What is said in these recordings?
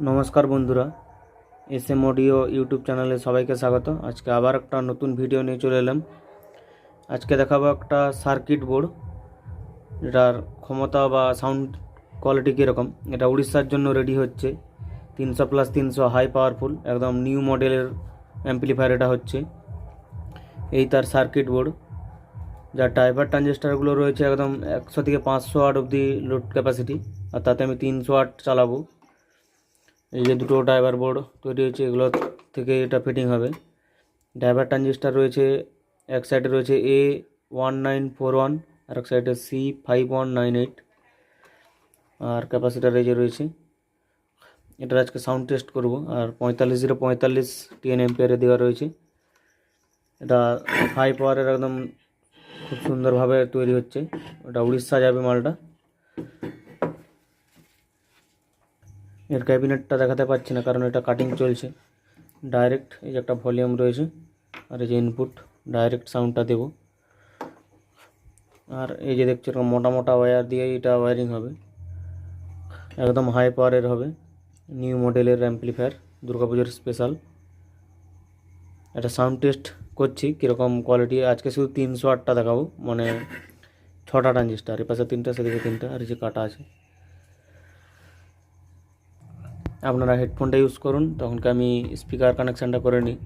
নমস্কার বন্ধুরা, S M audio YouTube চ্যানেলে সবাইকে স্বাগত। আজকে আবার একটা নতুন ভিডিও নিয়ে চলে এলাম। আজকে দেখাবো একটা সার্কিট বোর্ড, এটার ক্ষমতা বা সাউন্ড কোয়ালিটি কীরকম। এটা উড়িষ্যার জন্য রেডি হচ্ছে। তিনশো প্লাস তিনশো হাই পাওয়ারফুল একদম নিউ মডেলের অ্যাম্পলিফায়ার এটা হচ্ছে। এই তার সার্কিট বোর্ড যার ড্রাইভার ট্রানজিস্টারগুলো রয়েছে একদম একশো থেকে পাঁচশো আট অবধি লোড ক্যাপাসিটি আর তাতে আমি তিনশো আট চালাবো। এই যে দুটো ড্রাইভার বোর্ড তৈরি হয়েছে, এগুলো থেকে এটা ফিটিং হবে। ড্রাইভার ট্রানজিস্টার রয়েছে, এক সাইডে রয়েছে A one nine four one আর এক সাইডে C five one nine eight আর ক্যাপাসিটার এই যে রয়েছে। এটার আজকে সাউন্ড টেস্ট করব, আর পঁয়তাল্লিশ জিরো পঁয়তাল্লিশ টিএন এম্পিয়ারে দেওয়া রয়েছে। এটা হাই পাওয়ারের একদম খুব সুন্দরভাবে তৈরি হচ্ছে। ওটা উড়িষ্যা যাবে মালটা। এর ক্যাবিনেটটা দেখাতে পাচ্ছি না, কারণ এটা কাটিং চলছে। ডাইরেক্ট এই যে একটা ভলিউম রয়েছে, আর এই যে ইনপুট ডাইরেক্ট সাউন্ডটা দেব। আর এই যে দেখছ, এরকম মোটা মোটা ওয়্যার দিয়ে এটা ওয়্যারিং হবে। একদম হাই পাওয়ারের হবে। নিউ মডেলের অ্যাম্পলিফায়ার দুর্গাপুজোর স্পেশাল একটা সাউন্ড টেস্ট করছি, কীরকম কোয়ালিটি আজকে শুধু তিনশো আটটা দেখাবো মানে ছটা ট্রানজিস্টার এ পাশে তিনটা, সেদিকে তিনটা, আর এই যে কাটা আছে। আপনারা হেডফোনটা ইউজ করুন তখনকে আমি স্পিকার কানেকশানটা করে নিই।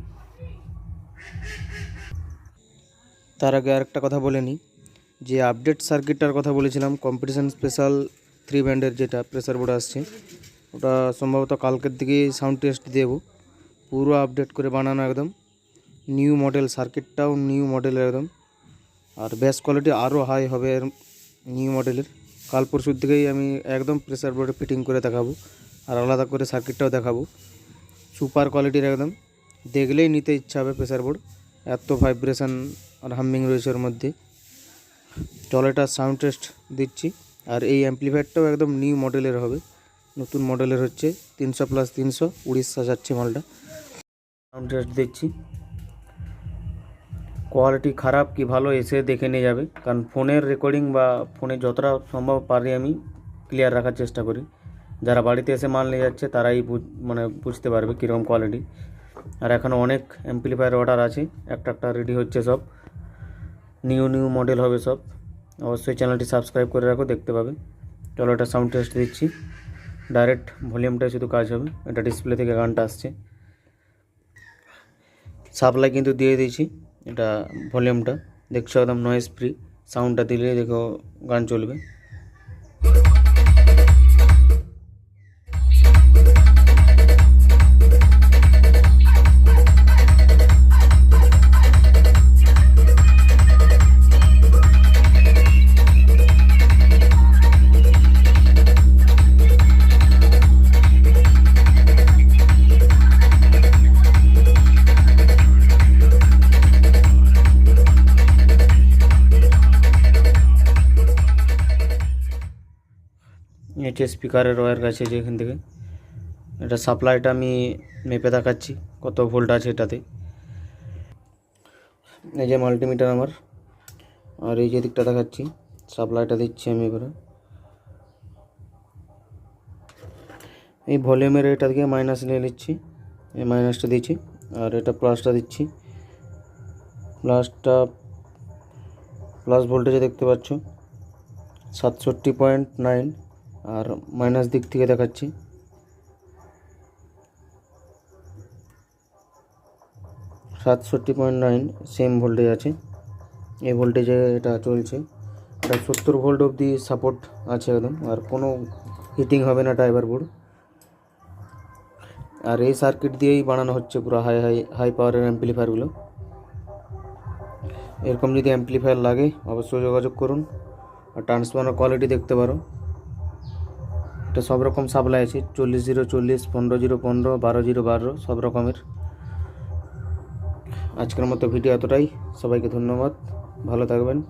তার আগে আরেকটা কথা বলে নিই, যে আপডেট সার্কিটটার কথা বলেছিলাম কম্পিটিশান স্পেশাল থ্রি ব্যান্ডের যেটা প্রেসার বোর্ড আসছে, ওটা সম্ভবত কালকের দিকেই সাউন্ড টেস্ট দেবো। পুরো আপডেট করে বানানো একদম নিউ মডেল সার্কিটটাও নিউ মডেলের একদম, আর বেস কোয়ালিটি আরও হাই হবে নিউ মডেলের কাল পরশুর দিকেই আমি একদম প্রেসার বোর্ডে ফিটিং করে দেখাবো। আর আলাদা করে সার্কিটটাও দেখাবো। সুপার কোয়ালিটির একদম। দেখলেই নিতে ইচ্ছা হবে প্রেসার বোর্ড এত ভাইব্রেশন আর হামিং রয়েছে ওর মধ্যে। টলেটার সাউন্ড টেস্ট দিচ্ছি। আর এই অ্যাম্পলিফায়ারটাও একদম নিউ মডেলের হবে। নতুন মডেলের হচ্ছে তিনশো প্লাস তিনশো, উড়িষ্যা যাচ্ছে মালটা। সাউন্ড টেস্ট দিচ্ছি কোয়ালিটি খারাপ কি ভালো এসে দেখে নিয়ে যাবে। কারণ ফোনের রেকর্ডিং বা ফোনে যতটা সম্ভব পারি আমি ক্লিয়ার রাখার চেষ্টা করি। যারা বাড়িতে এসে মাল নিয়ে যাচ্ছে, তারাই মানে বুঝতে পারবে কীরকম কোয়ালিটি আর এখনও অনেক অ্যাম্পলিফায়ার অর্ডার আছে, একটা একটা রেডি হচ্ছে সব। নিউ নিউ মডেল হবে সব। অবশ্যই চ্যানেলটি সাবস্ক্রাইব করে রাখো, দেখতে পাবে। চলো এটা সাউন্ড টেস্ট দিচ্ছি। ডাইরেক্ট ভলিউমটাই শুধু কাজ হবে। এটা ডিসপ্লে থেকে গানটা আসছে। সাপ্লাই কিন্তু দিয়ে দিয়েছি, এটা ভলিউমটা দেখছ একদম নয়েজ ফ্রি সাউন্ডটা দিলে দেখো গান চলবে। নিচে স্পিকারের ওয়্যার গেছে যে এখান থেকে। এটা সাপ্লাইটা আমি মেপে দেখাচ্ছি কত ভোল্ট আছে এটাতে। এই যে মাল্টিমিটার আমার। আর এই যে দিকটা দেখাচ্ছি সাপ্লাইটা দিচ্ছি আমি এবারে। এই ভলিউমের এটা থেকে মাইনাস নিয়ে নিচ্ছি। এই মাইনাসটা দিচ্ছি, আর এটা প্লাসটা দিচ্ছি। প্লাসটা প্লাস ভোল্টেজে দেখতে পাচ্ছ, সাতষট্টি পয়েন্ট নাইন আর মাইনাস দিক থেকে দেখাচ্ছি। সাতষট্টি পয়েন্ট নাইন সেম ভোল্টেজ আছে। এই ভোল্টেজে এটা চলছে। এটা সত্তর ভোল্ট অবধি সাপোর্ট আছে একদম। আর কোনো হিটিং হবে না ড্রাইভার বোর্ড আর এই সার্কিট দিয়েই বানানো হচ্ছে পুরো হাই হাই হাই পাওয়ারের অ্যাম্পলিফায়ারগুলো এরকম যদি অ্যাম্পলিফায়ার লাগে, অবশ্যই যোগাযোগ করুন। আর ট্রান্সফর্মার কোয়ালিটি দেখতে পারো। এটা সব রকম সাপ্লাই আছে। চল্লিশ জিরো চল্লিশ, পনেরো জিরো পনেরো, বারো জিরো বারো, সব রকমের। আজকের মতো ভিডিও এতটাই। সবাইকে ধন্যবাদ। ভালো থাকবেন।